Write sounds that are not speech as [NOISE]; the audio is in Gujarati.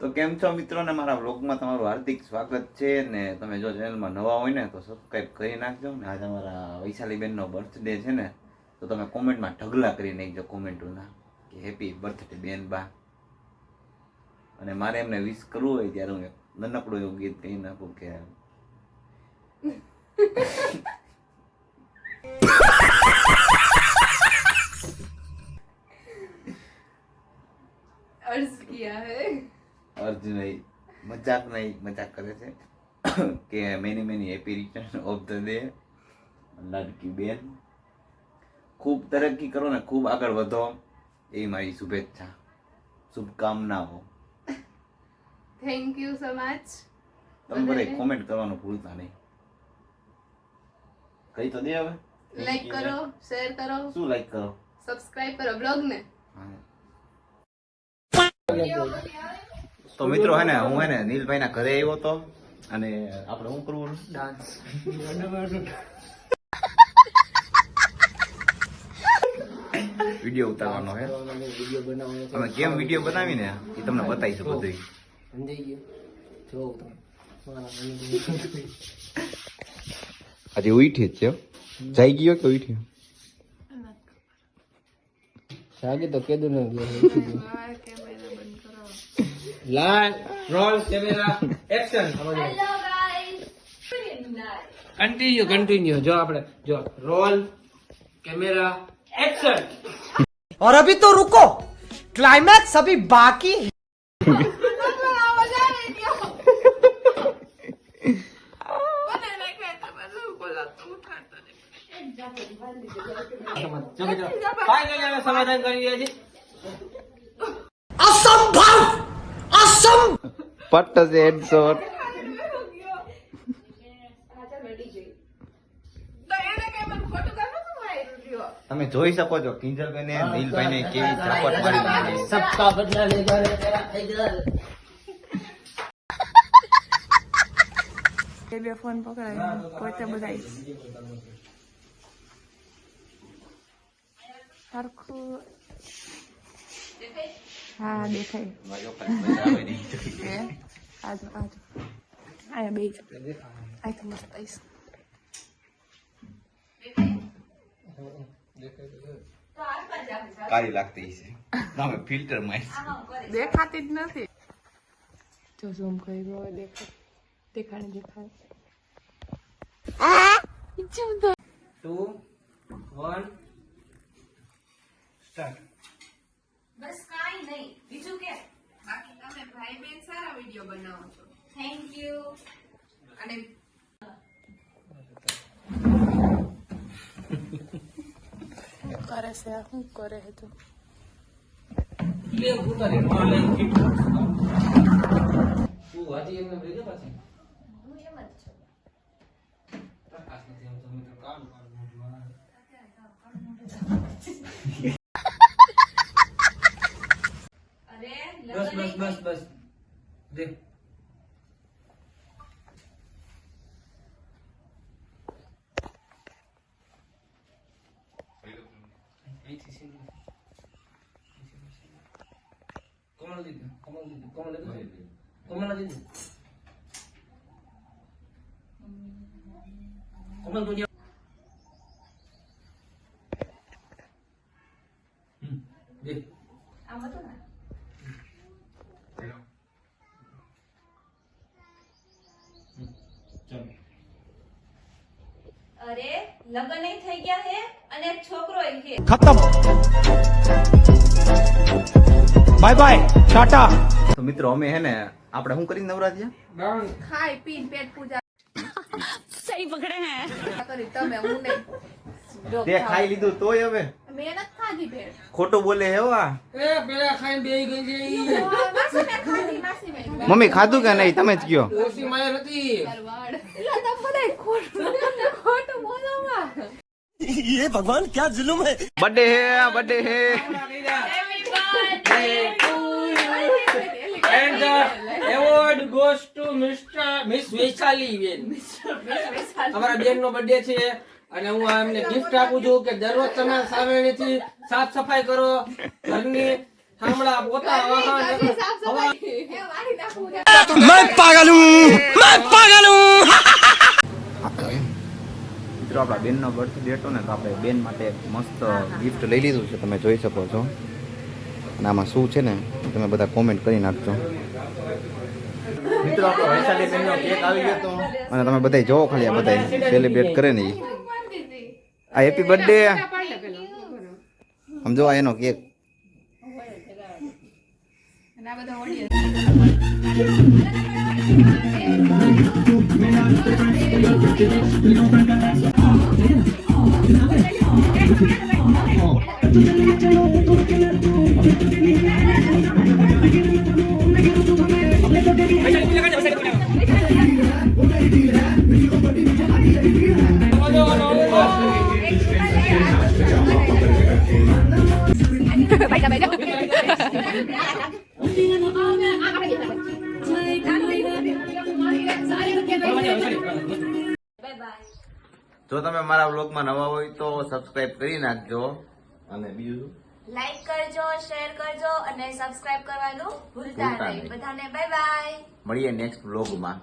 તો કેમ છો મિત્રો ને મારા વ્લોગમાં તમારું હાર્દિક સ્વાગત છે ને તમે જો ચેનલમાં નવા હોય ને તો સબસ્ક્રાઈબ કરી નાખજો ને આજે અમારા વૈશાલી બેનનો બર્થડે છે ને, તો તમે કોમેન્ટમાં ઢગલા કરી નાખજો કોમેન્ટોના કે હેપી બર્થડે બેન બા. અને મારે એમને વિશ કરવું હોય ત્યારે હું નાનકડું એવું ગીત કહી નાખું કે મજાકમાં એક મજાક કરે છે [COUGHS] કે many many happy return of the day લાડકી બેન. ખૂબ તરક્કી કરો ને ખૂબ આગળ વધો. એ મારી શુભેચ્છા. શુભકામનાઓ. થેન્ક યુ સો મચ તમે કોમેન્ટ કરવાનું ભૂલતા નહીં. કઈ તો દે હવે. લાઈક કરો શેર કરો. શું લાઈક કરો? સબસ્ક્રાઇબ કરો બ્લોગ ને. હા. તો મિત્રો હે ને હું હે ને નીલભાઈ ના ઘરે આવ્યો તો અને આપણે શું કરવું ડાન્સ વીડિયો ઉતારવાનો હે. અમે કેમ વીડિયો બનાવીને એ તમને બતાવીશું બધું આજે ઉઠી જ છે જઈ ગયો કે ઉઠ્યો જાગે તો કેદું ન [LAUGHS] ગયો. લાલ roll camera action continue continue જો આપણે જો રોલ કેમેરા એક્શન और अभी तो रुको क्लाइमैक्स अभी बाकी है જો મિત્રો ફાઇનલી અમે સમાધાન કરી રહ્યા છીએ પટ્ટ છે હેડશોટ તમે જોઈ શકો છો કિંજલભાઈ ને નીલભાઈ ને કેવી ઝાપટ મારી. સબકા બદલા લેગા રે બે ફોન પકડાય પોતે બધાય સરખું હા દેખાય. આજો [LAUGHS] આજો. આયા બે આ તો મસ્ત આઈસ કાળી લાગતી છે તમે ફિલ્ટર દેખાતી જ નથી. જો ઝૂમ કરી રહ્યો દેખાય. દેખાડે દેખાય. ટુ વન સ્ટાર્ટ નહીં બીજું કે? બાકી તમે ભાઈ બેન સારા વીડિયો બનાવો છો. થેન્ક યુ અને કરે છે? શું કરે છે તું? લે ઉતારી રોલ લઈ તું હજી એમને ભેજો પાછી? હું એમ જ છું. પ્રકાશ નથી આવતો મિત્રો. કામ કામ અરે કમલજીત કમલજીત કમલજીત કમલજીત કમલ દુનિયા આમ હતું ને? અરે લગન થઈ ગયા હે અને છોકરો હે. ખતમ. बाय बाय टाटा તો મિત્રો અમે હે ને આપણે શું કરી નવરા થયા ખાઈ પીને પેટ પૂજા સહી પકડે હે કરી તમે હું નહીં તે ખાઈ લીધું તોય હવે મહેનત ખાધી ભેળ ખોટું બોલે હે વા એ પેલા ખાઈને બેહી ગઈ છે ઈ. માસી મેં ખાધી માસી મેં મમ્મી ખાધું કે નહીં તમે જ કયો ઓછી માયા નથી વાડ એટલે તમે બધા ખોટું ખોટું બોલો માં ये भगवान क्या जुलुम है બર્થડે હે બર્થડે હે And the award goes to Mr. Miss Vaishali બેન અમારા બેન નો બર્થડે છે અને હું આ એમને ગિફ્ટ આપું છું કે દરરોજ તમે સામેણીથી સાફ સફાઈ કરો ઘરની થાંભળા પોતા વાહન मैं पागल हूँ मैं पागल हूँ મિત્રો આપણા બેનનો બર્થડે હતો ને તો આપણે બેન માટે એક મસ્ત ગિફ્ટ લઈ લીધું છે તમે જોઈ શકો છો અને આમાં શું છે ને તમે બધા કોમેન્ટ કરી નાખજો. મિત્રો આપણો વૈશાલી બેનનો કેક આવી ગયો તો. અને તમે બધા જોવો ખાલી આ બધા સેલિબ્રેટ કરે ને. આ હેપી બર્થડે સમજો આ એનો કેક જો તમે મારા બ્લોગમાં નવા હોય તો સબસ્ક્રાઇબ કરી નાખજો. અને બીજું લાઈક કરજો શેર કરજો અને સબસ્ક્રાઇબ કરવાનું ભૂલતા નહીં. બધાને બાય બાય મળીએ નેક્સ્ટ બ્લોગમાં